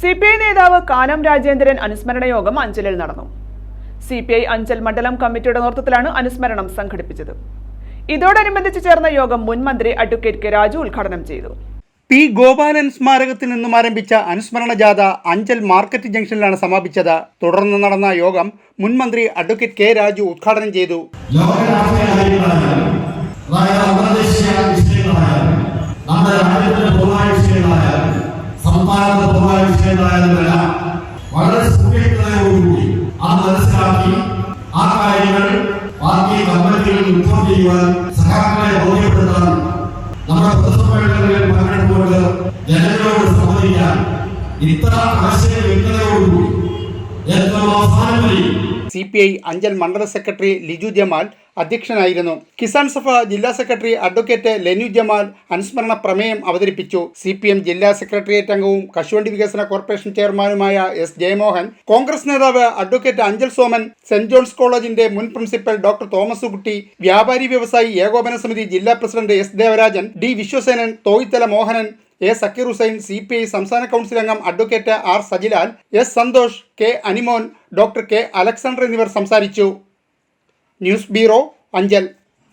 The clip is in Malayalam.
സി പി ഐ നേതാവ് കാനം രാജേന്ദ്രൻ അനുസ്മരണ യോഗം അഞ്ചലിൽ നടന്നു. സി പി ഐ അഞ്ചൽ മണ്ഡലം കമ്മിറ്റിയുടെ നേതൃത്വത്തിലാണ് അനുസ്മരണം സംഘടിപ്പിച്ചത്. ഇതോടനുബന്ധിച്ച് ചേർന്ന യോഗം മുൻ മന്ത്രി അഡ്വക്കേറ്റ് കെ രാജു ഉദ്ഘാടനം ചെയ്തു. പി ഗോപാലൻ സ്മാരകത്തിൽ നിന്നും ആരംഭിച്ച അനുസ്മരണ ജാഥ അഞ്ചൽ മാർക്കറ്റ് ജംഗ്ഷനിലാണ് സമാപിച്ചത്. തുടർന്ന് നടന്ന യോഗം മുൻ മന്ത്രി അഡ്വക്കേറ്റ് കെ രാജു ഉദ്ഘാടനം ചെയ്തു. എല്ലാം വളരെ സൂക്ഷ്മതയോടുകൂടി ആ മനസ്സിലാക്കി ആ കാര്യങ്ങൾ പാർട്ടി കമ്മിറ്റികളിൽ റിപ്പോർട്ട് ചെയ്യുവാൻ സഹാക്കളെ ബോധ്യപ്പെടുത്താൻ നമ്മുടെ പൊതുസമ്മേളനങ്ങളിൽ പങ്കെടുത്തുകൊണ്ട് ജനങ്ങളോട് സംവദിക്കാൻ ഇത്ര ആശയ വ്യക്തതയോടുകൂടി ഏറ്റവും അവസാനം വരെയും C P I Anchal Mandala secretary Liju Jamal അധ്യക്ഷനായിരുന്നു. കിസാൻ സഭ ജില്ലാ സെക്രട്ടറി അഡ്വക്കേറ്റ് ലെനു ജമാൽ അനുസ്മരണ പ്രമേയം അവതരിപ്പിച്ചു. സി പി എം ജില്ലാ സെക്രട്ടേറിയറ്റ് അംഗവും കശുവണ്ടി വികസന കോർപ്പറേഷൻ ചെയർമാനുമായ എസ് ജയമോഹൻ കോൺഗ്രസ് നേതാവ് advocate Anchal Soman saint John's കോളേജിന്റെ മുൻ പ്രിൻസിപ്പൽ ഡോക്ടർ തോമസ് കുട്ടി വ്യാപാരി വ്യവസായി ഏകോപന സമിതി ജില്ലാ president S Devarajan D Viswasenan Thoyithala Mohanan A Sakkeer Hussain C P I സംസ്ഥാന കൗൺസിൽ അംഗം advocate R Sajilal S Santhosh K Animon doctor K Alexander എന്നിവർ സംസാരിച്ചു. News bureau Anchal